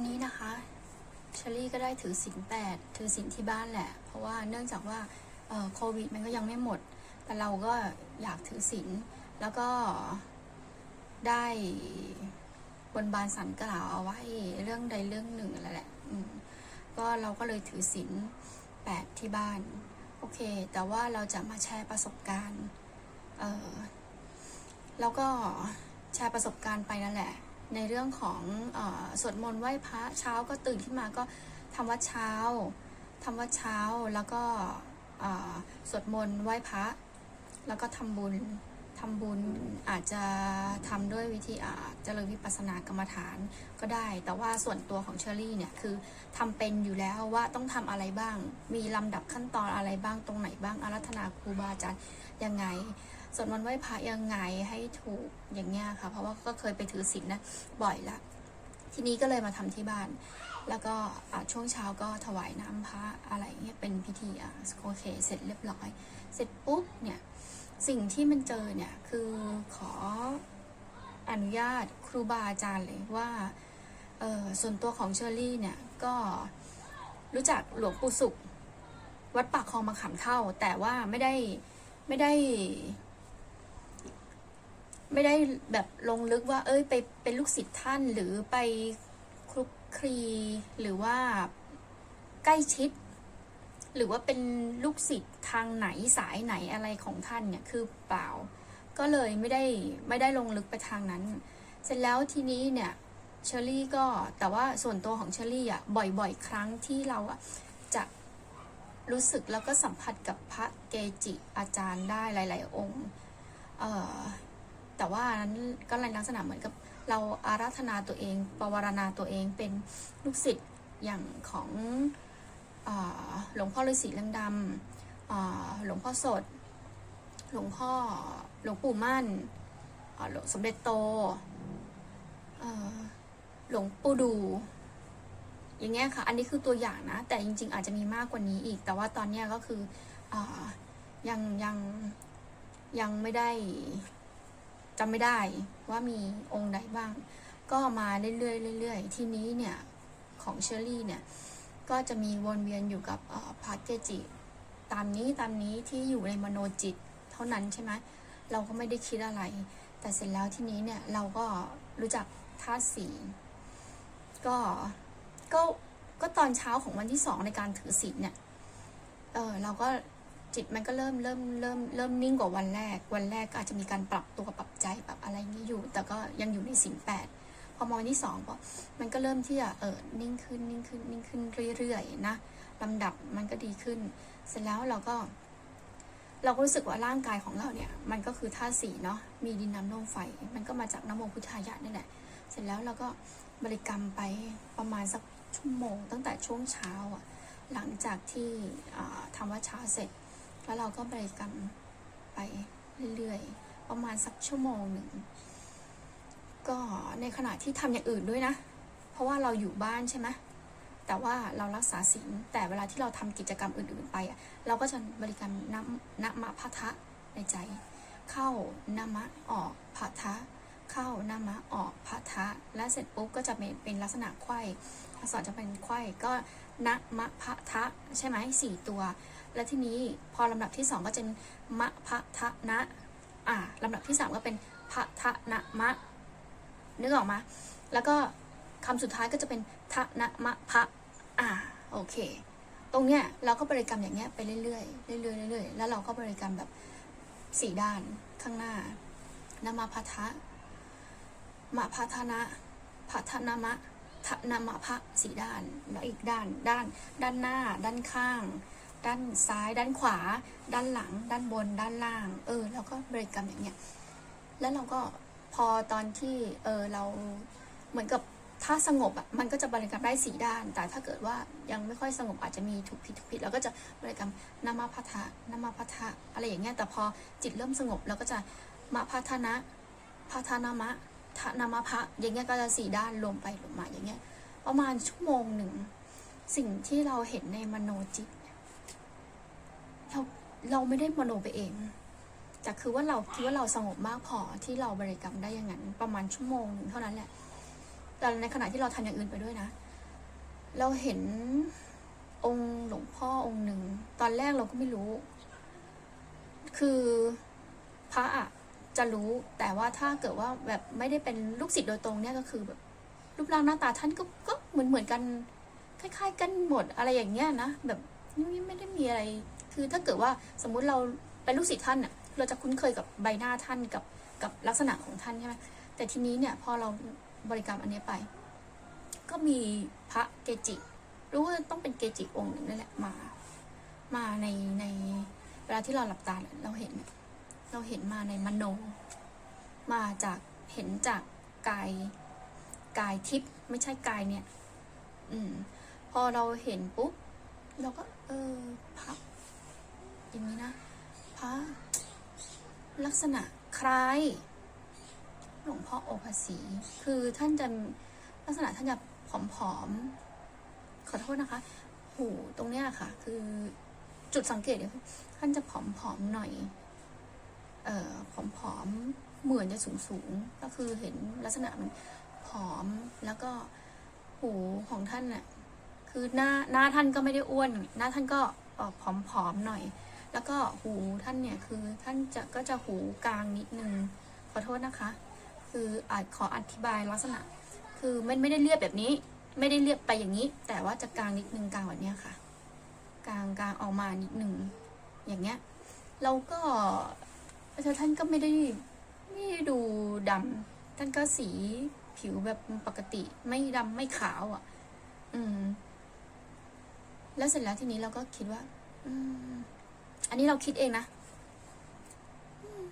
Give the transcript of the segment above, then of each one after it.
วันนี้นะคะเชอรี่ก็ได้ถือศีลแปดถือศีลที่บ้านแหละ เพราะว่าเนื่องจากว่าโควิดมันก็ยังไม่หมด แต่เราก็อยากถือศีลแล้วก็ได้บนบานสันกล่าวเอาไว้เรื่องใดเรื่องหนึ่งแล้วแหละก็เราก็เลยถือศีลแปดที่บ้าน โอเค แต่ว่าเราจะมาแชร์ประสบการณ์ เออแล้วก็แชร์ประสบการณ์ไปนั่นแหละ ในเรื่องของอสวดมนต์ไหว้พระเช้าก็ตื่นขึ้นมาก็ทำวัดเช้าทำวัดเช้าแล้วก็สวดมนต์ไหว้พระแล้วก็ทำบุญทำบุญอาจจะทำด้วยวิธีเจริญวิปัสสนากรรมฐานก็ได้ แต่ว่าส่วนตัวของเชอรี่เนี่ยคือทำเป็นอยู่แล้วว่าต้องทำอะไรบ้าง มีลำดับขั้นตอนอะไรบ้างตรงไหนบ้างอารัธนาครูบาอาจารย์ยังไง สวดมนต์ไหว้พระยังไงให้ถูกอย่างเงี้ยค่ะ เพราะว่าก็เคยไปถือศีลนะบ่อยละทีนี้ก็เลยมาทำที่บ้าน แล้วก็ช่วงเช้าก็ถวายน้ำพระอะไรเงี้ยเป็นพิธีอะโอเคเสร็จเรียบร้อย เสร็จปุ๊บเนี่ยสิ่งที่มันเจอเนี่ยคือขออนุญาตครูบาอาจารย์เลยว่าเออส่วนตัวของเชอรี่เนี่ยก็รู้จักหลวงปู่สุข วัดปากคลองมะขามเท่า แต่ว่าไม่ได้ไม่ได้ ไม่ได้แบบลงลึกว่า เอ้ยไปเป็นลูกศิษย์ท่านหรือไปคลุกคลีหรือว่าใกล้ชิด หรือว่าเป็นลูกศิษย์ทางไหนสายไหนอะไรของท่านเนี่ยคือเปล่า ก็เลยไม่ได้ไม่ได้ลงลึกไปทางนั้น เสร็จแล้วทีนี้เนี่ยเชอรี่ก็แต่ว่าส่วนตัวของเชอรี่อะบ่อยๆ ครั้งที่เราอะจะรู้สึกแล้วก็สัมผัสกับพระเกจิอาจารย์ได้หลาย ๆ องค์เอ่อ แต่ว่านั้นก็ในลักษณะเหมือนกับเราอาราธนาตัวเอง ปวารณาตัวเองเป็นลูกศิษย์อย่างของอหลวงพ่อฤาษีลังดำหลวงพ่อสด หลวงพ่อหลวงปู่มั่นหลวงสมเด็จโตหลวงปู่ดู อย่างเงี้ยค่ะ อันนี้คือตัวอย่างนะ แต่จริง ๆ อาจจะมีมากกว่านี้อีก แต่ว่าตอนเนี้ยก็คืออยังยังยังไม่ได้ จำไม่ได้ว่ามีองค์ใดบ้าง ก็มาเรื่อยๆเรื่อยๆ ทีนี้เนี่ย ของเชอรี่เนี่ย ก็จะมีวนเวียนอยู่กับพระเกจิ ตามนี้ตามนี้ที่อยู่ในมโนจิตเท่านั้นใช่ไหมเราก็ไม่ได้คิดอะไร แต่เสร็จแล้วทีนี้เนี่ยเราก็รู้จักธาตุสีก็ก็ก็ตอนเช้าของวันที่สองในการถือศีลเนี่ย เออเราก็ จิตมันก็เริ่มเริ่มเริ่มเริ่มนิ่งกว่าวันแรก วันแรกก็อาจจะมีการปรับตัวปรับใจปรับอะไรนี้อยู่ แต่ก็ยังอยู่ในสินแปดพอมาวันที่สองพอมันก็เริ่มที่จะเออนิ่งขึ้นนิ่งขึ้นนิ่งขึ้นเรื่อยๆนะลำดับมันก็ดีขึ้น เสร็จแล้วเราก็ เราก็รู้สึกว่าร่างกายของเราเนี่ย มันก็คือธาตุสีเนาะมีดินน้ำลมไฟ มันก็มาจากน้ำโมพุทธายะนี่แหละเสร็จแล้วเราก็บริกรรมไปประมาณสักชั่วโมง ตั้งแต่ช่วงเช้าอะหลังจากที่ทำวัดเช้าเสร็จ แล้วเราก็บริกรรมไปเรื่อยๆ ประมาณสักชั่วโมงหนึ่ง ก็ในขณะที่ทำอย่างอื่นด้วยนะ เพราะว่าเราอยู่บ้านใช่ไหมแต่ว่าเรารักษาศีลแต่เวลาที่เราทำกิจกรรมอื่นๆไปอะเราก็จะบริกรรมนะนะมะพะทะในใจ เข้านะมะออกพะทะเข้านะมะออกพะทะ และเสร็จปุ๊บก็จะเป็นเป็นลักษณะไขว้อักษรจะเป็นไขว้ก็นะมะพะทะ ใช่ไหมสี่ตัว และทีนี้พอลำดับที่สองก็จะมะพะทะนะอ่าลำดับที่สามก็เป็นพะทะนะมะนึกออกมา แล้วก็คำสุดท้ายก็จะเป็นทะนะมะพะอ่าโอเค ตรงเนี้ยเราก็บริกรรมอย่างเงี้ยไปเรื่อยๆเรื่อยๆเรื่อยๆแล้วเราก็บริกรรมแบบสี่ด้านข้างหน้านมะพะทะมะพะทะนะพะทะนะมะทะนะมะพะสี่ด้าน แล้วอีกด้าน ด้าน ด้านหน้า ด้านข้าง ด้านซ้าย ด้านขวา ด้านหลัง ด้านบน ด้านล่าง เออแล้วก็บริกรรมอย่างเงี้ย แล้วเราก็พอตอนที่เออเราเหมือนกับถ้าสงบอะมันก็จะบริกรรมได้สีด้าน แต่ถ้าเกิดว่ายังไม่ค่อยสงบอาจจะมีถูกผิดถูกผิดแล้วก็จะบริกรรมนามาพัทะนามาพัทะอะไรอย่างเงี้ยแต่พอจิตเริ่มสงบเราก็จะมาพัทนะพัทนามะทะนามะพะอย่างเงี้ยก็จะสีด้านรวมไปรวมมาอย่างเงี้ยประมาณชั่วโมงหนึ่งสิ่งที่เราเห็นในมโนจิต เราเราไม่ได้มโนไปเองแต่คือว่าเราคิดว่าเราสงบมากพอที่เราบริกรรมได้อย่างนั้น ประมาณชั่วโมงหนึ่งเท่านั้นแหละ แต่ในขณะที่เราทำอย่างอื่นไปด้วยนะ เราเห็นองค์หลวงพ่อองค์หนึ่ง ตอนแรกเราก็ไม่รู้ คือพระอะจะรู้ แต่ว่าถ้าเกิดว่าแบบไม่ได้เป็นลูกศิษย์โดยตรงเนี่ยก็คือแบบรูปร่างหน้าตาท่านก็ก็เหมือนเหมือนกัน คล้าย ๆ กันหมดอะไรอย่างเงี้ยนะแบบไม่ไม่ได้มีอะไร คือถ้าเกิดว่าสมมุติเราเป็นลูกศิษย์ท่านอะเราจะคุ้นเคยกับใบหน้าท่านกับกับลักษณะของท่านใช่ไหมแต่ทีนี้เนี่ยพอเราบริกรรมอันนี้ไป ก็มีพระเกจิรู้ว่าต้องเป็นเกจิองค์หนึ่งนั่นแหละมา มาในในเวลาที่เราหลับตาเนี่ยเราเห็น เราเห็นมาในมโน มาจากเห็นจากกายกายทิพย์ไม่ใช่กายเนี่ย อืม พอเราเห็นปุ๊บเราก็ เออพระ อย่างนี้นะพระลักษณะคล้ายหลวงพ่อโอภาสีคือท่านจะลักษณะท่านจะผอมๆ ขอโทษนะคะ หูตรงเนี้ยค่ะ คือจุดสังเกตเนี่ยท่านจะผอมๆหน่อย เอ่อผอมๆ เหมือนจะสูงๆ ก็คือเห็นลักษณะมันผอมแล้วก็หูของท่านน่ะคือหน้าหน้าท่านก็ไม่ได้อ้วน หน้าท่านก็เอ่อผอมๆหน่อย แล้วก็หูท่านเนี่ยคือท่านจะก็จะหูกลางนิดนึงขอโทษนะคะ คืออาจขออธิบายลักษณะ คือไม่ไม่ได้เรียบแบบนี้ ไม่ได้เรียบไปอย่างนี้ แต่ว่าจะกลางนิดนึงกลางแบบเนี้ยค่ะ กลางกลางออกมานิดนึงอย่างเงี้ยเราก็แต่ท่านก็ไม่ได้ไม่ได้ดูดำท่านก็สีผิวแบบปกติไม่ดำไม่ขาวอะ อืม แล้วเสร็จแล้วทีนี้เราก็คิดว่า อืม อันนี้เราคิดเองนะ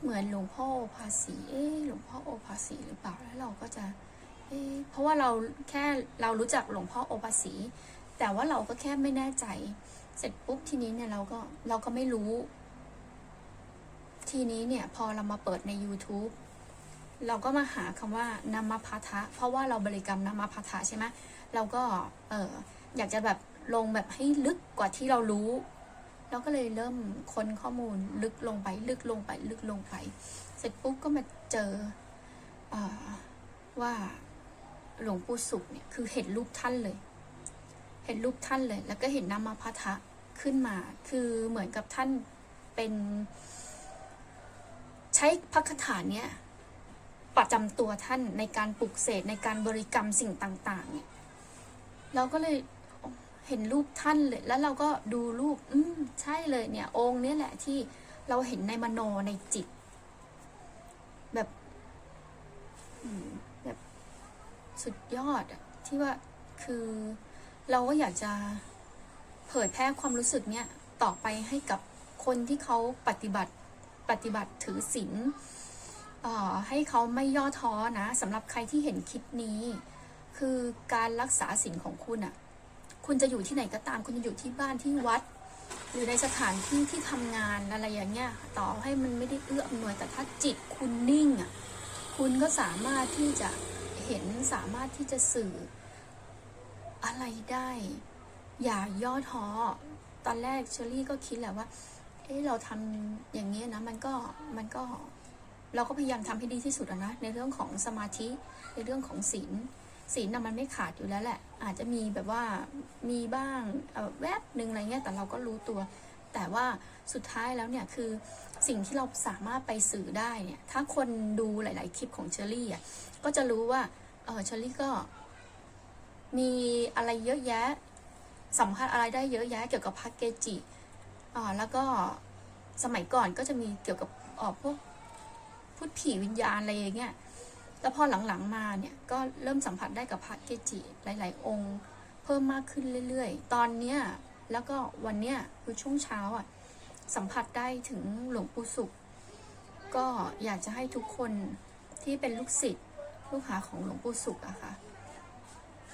เหมือนหลวงพ่อโอภาสี เอ๊ะหลวงพ่อโอภาสีหรือเปล่า แล้วเราก็จะ เอ๊ะเพราะว่าเราแค่เรารู้จักหลวงพ่อโอภาสี แต่ว่าเราก็แค่ไม่แน่ใจ เสร็จปุ๊บทีนี้เนี่ยเราก็เราก็ไม่รู้ ทีนี้เนี่ย พอเรามาเปิดใน YouTube เราก็มาหาคำว่านามาพัทะเพราะว่าเราบริกรรมนามาพัทะใช่ไหมเราก็เอออยากจะแบบลงแบบให้ลึกกว่าที่เรารู้ เราก็เลยเริ่มค้นข้อมูลลึกลงไป ลึกลงไป ลึกลงไป เสร็จปุ๊บก็มาเจออว่าหลวงปู่สุขเนี่ยคือเห็นรูปท่านเลย เห็นรูปท่านเลย แล้วก็เห็นนามาพัทะขึ้นมา คือเหมือนกับท่านเป็นใช้พักคาถาเนี่ยประจำตัวท่านในการปลุกเสกในการบริกรรมสิ่งต่าง ๆ เนี่ย เราก็เลยเห็นรูปท่านเลย แล้วเราก็ดูรูป อื เลยเนี่ย องค์เนี้ยแหละที่เราเห็นในมโนในจิต แบบแบบสุดยอดอะที่ว่าคือเราก็อยากจะเผยแพร่ความรู้สึกเนี้ยต่อไปให้กับคนที่เขาปฏิบัติปฏิบัติถือศีลออให้เขาไม่ย่อท้อนะสำหรับใครที่เห็นคลิปนี้ คือการรักษาศีลของคุณอะ คุณจะอยู่ที่ไหนก็ตาม คุณจะอยู่ที่บ้านที่วัด หรือในสถานที่ที่ทำงานอะไรอย่างเงี้ยต่อให้มันไม่ได้เอื้ออำนวยแต่ถ้าจิตคุณนิ่งอะคุณก็สามารถที่จะเห็นสามารถที่จะสื่ออะไรได้ อย่าย่อท้อตอนแรกเชอรี่ก็คิดแหละว่าเอ๊ะเราทำอย่างนี้ยนะมันก็มันก็เราก็พยายามทำให้ดีที่สุดนะในเรื่องของสมาธิในเรื่องของศีล ศีลน่ะมันไม่ขาดอยู่แล้วแหละ อาจจะมีแบบว่ามีบ้างเอ่อแวบหนึ่งอะไรเงี้ยแต่เราก็รู้ตัว แต่ว่าสุดท้ายแล้วเนี่ยคือสิ่งที่เราสามารถไปสื่อได้เนี่ยถ้าคนดูหลาย ๆ คลิปของเชอรี่อะก็จะรู้ว่าเออเชอรี่ก็มีอะไรเยอะแยะสัมภาษณ์อะไรได้เยอะแยะเกี่ยวกับพระเกจิอ่าแล้วก็สมัยก่อนก็จะมีเกี่ยวกับเออพวกพูดผีวิญญาณอะไรอย่างเงี้ย แล้วพอหลังๆมาเนี่ยก็เริ่มสัมผัสได้กับพระเกจิหลาย ๆ องค์ เพิ่มมากขึ้นเรื่อย ๆ ตอนเนี้ยแล้วก็วันเนี้ยคือช่วงเช้าอะสัมผัสได้ถึงหลวงปู่สุข ก็อยากจะให้ทุกคนที่เป็นลูกศิษย์ลูกหาของหลวงปู่สุขอะค่ะ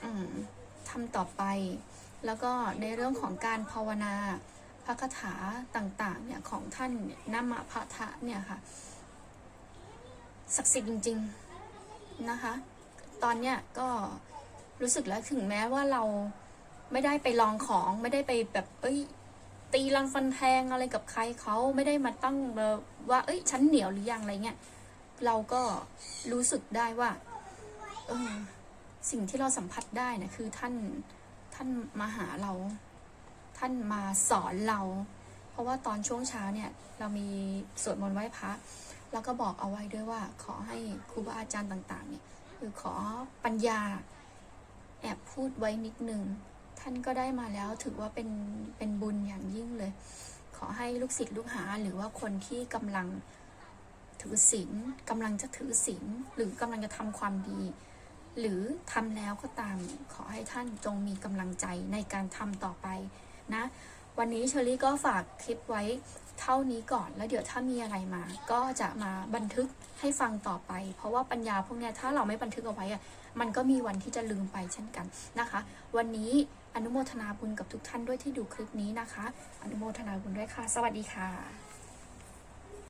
อืมทำต่อไป แล้วก็ในเรื่องของการภาวนาพระคาถาต่างๆ เนี่ยของท่านเนี่ยนามะพะทะเนี่ยค่ะศักดิ์สิทธิ์จริง ๆ นะคะ ตอนเนี้ยก็รู้สึกแล้วถึงแม้ว่าเราไม่ได้ไปลองของไม่ได้ไปแบบ เอ้ย ตีรันฟันแทงอะไรกับใครเขาไม่ได้มาตั้งแบบว่า เอ้ยฉันเหนียวหรือยังอะไรเงี้ยเราก็รู้สึกได้ว่าเออสิ่งที่เราสัมผัสได้นะคือท่านท่านมาหาเรา ท่านมาสอนเรา เพราะว่าตอนช่วงเช้าเนี่ย เรามีสวดมนต์ไหว้พระ แล้วก็บอกเอาไว้ด้วยว่า ขอให้ครูบาอาจารย์ต่างๆ เนี่ยคือขอปัญญา แอบพูดไว้นิดนึง ท่านก็ได้มาแล้วถือว่าเป็นเป็นบุญอย่างยิ่งเลย ขอให้ลูกศิษย์ลูกหา หรือว่าคนที่กำลังถือศีลกำลังจะถือศีลหรือกำลังจะทำความดี หรือทำแล้วก็ตาม ขอให้ท่านจงมีกำลังใจในการทำต่อไปนะ วันนี้เชอรี่ก็ฝากคลิปไว้เท่านี้ก่อน แล้วเดี๋ยวถ้ามีอะไรมา ก็จะมาบันทึกให้ฟังต่อไป เพราะว่าปัญญาพวกเนี้ยถ้าเราไม่บันทึกเอาไว้อะมันก็มีวันที่จะลืมไปเช่นกันนะคะ วันนี้อนุโมทนาบุญกับทุกท่านด้วยที่ดูคลิปนี้นะคะ อนุโมทนาบุญด้วยค่ะ สวัสดีค่ะ